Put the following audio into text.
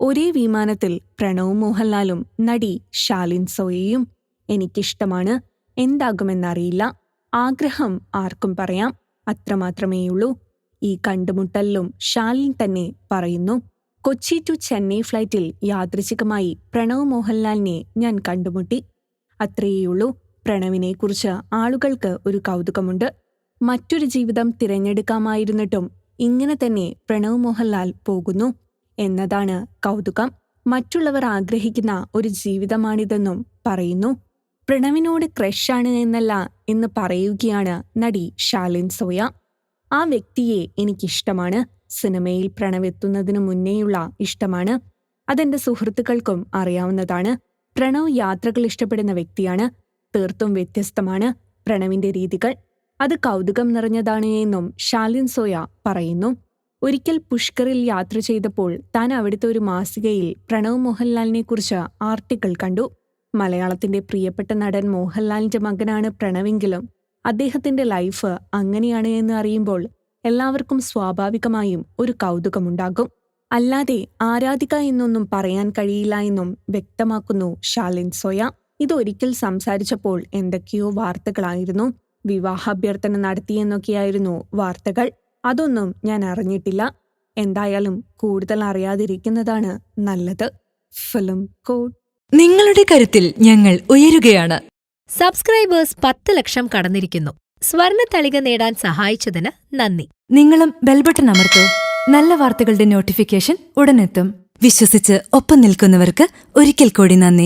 ഒരേ വിമാനത്തിൽ പ്രണവ് മോഹൻലാലും നടി ഷാലിൻ സോയയും എനിക്കിഷ്ടമാണ്. എന്താകുമെന്നറിയില്ല. ആഗ്രഹം ആർക്കും പറയാം. അത്രമാത്രമേയുള്ളൂ. ഈ കണ്ടുമുട്ടലിലും ഷാലിൻ തന്നെ പറയുന്നു കൊച്ചി ടു ചെന്നൈ ഫ്ലൈറ്റിൽ യാദൃച്ഛികമായി പ്രണവ് മോഹൻലാലിനെ ഞാൻ കണ്ടുമുട്ടി. അത്രയേയുള്ളൂ. പ്രണവിനെക്കുറിച്ച് ആളുകൾക്ക് ഒരു കൗതുകമുണ്ട്. മറ്റൊരു ജീവിതം തിരഞ്ഞെടുക്കാമായിരുന്നിട്ടും ഇങ്ങനെ തന്നെ പ്രണവ് മോഹൻലാൽ പോകുന്നു. എന്നതാണ് കൗതുകം. മറ്റുള്ളവർ ആഗ്രഹിക്കുന്ന ഒരു ജീവിതമാണിതെന്നും പറയുന്നു. പ്രണവിനോട് ക്രഷാണ് എന്നല്ല എന്ന് പറയുകയാണ് നടി ഷാലിൻ സോയ. ആ വ്യക്തിയെ എനിക്കിഷ്ടമാണ്. സിനിമയിൽ പ്രണവെത്തുന്നതിനു മുന്നേയുള്ള ഇഷ്ടമാണ്. അതെന്റെ സുഹൃത്തുക്കൾക്കും അറിയാവുന്നതാണ്. പ്രണവ് യാത്രകൾ ഇഷ്ടപ്പെടുന്ന വ്യക്തിയാണ്. തീർത്തും വ്യത്യസ്തമാണ് പ്രണവിന്റെ രീതികൾ. അത് കൗതുകം നിറഞ്ഞതാണ് എന്നും ഷാലിൻ സോയ പറയുന്നു. ഒരിക്കൽ പുഷ്കറിൽ യാത്ര ചെയ്തപ്പോൾ താൻ അവിടുത്തെ ഒരു മാസികയിൽ പ്രണവ് മോഹൻലാലിനെ കുറിച്ച് ആർട്ടിക്കിൾ കണ്ടു. മലയാളത്തിന്റെ പ്രിയപ്പെട്ട നടൻ മോഹൻലാലിന്റെ മകനാണ് പ്രണവെങ്കിലും അദ്ദേഹത്തിന്റെ ലൈഫ് അങ്ങനെയാണ് എന്ന് അറിയുമ്പോൾ എല്ലാവർക്കും സ്വാഭാവികമായും ഒരു കൗതുകമുണ്ടാകും. അല്ലാതെ ആരാധിക എന്നൊന്നും പറയാൻ കഴിയില്ല എന്നും വ്യക്തമാക്കുന്നു ഷാലിൻ സോയ. ഇതൊരിക്കൽ സംസാരിച്ചപ്പോൾ എന്തൊക്കെയോ വാർത്തകളായിരുന്നു. വിവാഹാഭ്യർത്ഥന നടത്തിയെന്നൊക്കെയായിരുന്നു വാർത്തകൾ. അതൊന്നും ഞാൻ അറിഞ്ഞിട്ടില്ല. എന്തായാലും കൂടുതൽ അറിയാതിരിക്കുന്നതാണ് നല്ലത്. Film code. നിങ്ങളുടെ കരുത്തിൽ ഞങ്ങൾ ഉയരുകയാണ്. സബ്സ്ക്രൈബേഴ്സ് പത്ത് ലക്ഷം കടന്നിരിക്കുന്നു. സ്വർണ തളിക നേടാൻ സഹായിച്ചതിന് നന്ദി. നിങ്ങളും ബെൽബട്ടൺ അമർത്തോ. നല്ല വാർത്തകളുടെ നോട്ടിഫിക്കേഷൻ ഉടനെത്തും. വിശ്വസിച്ച് ഒപ്പം നിൽക്കുന്നവർക്ക് ഒരിക്കൽ കൂടി നന്ദി.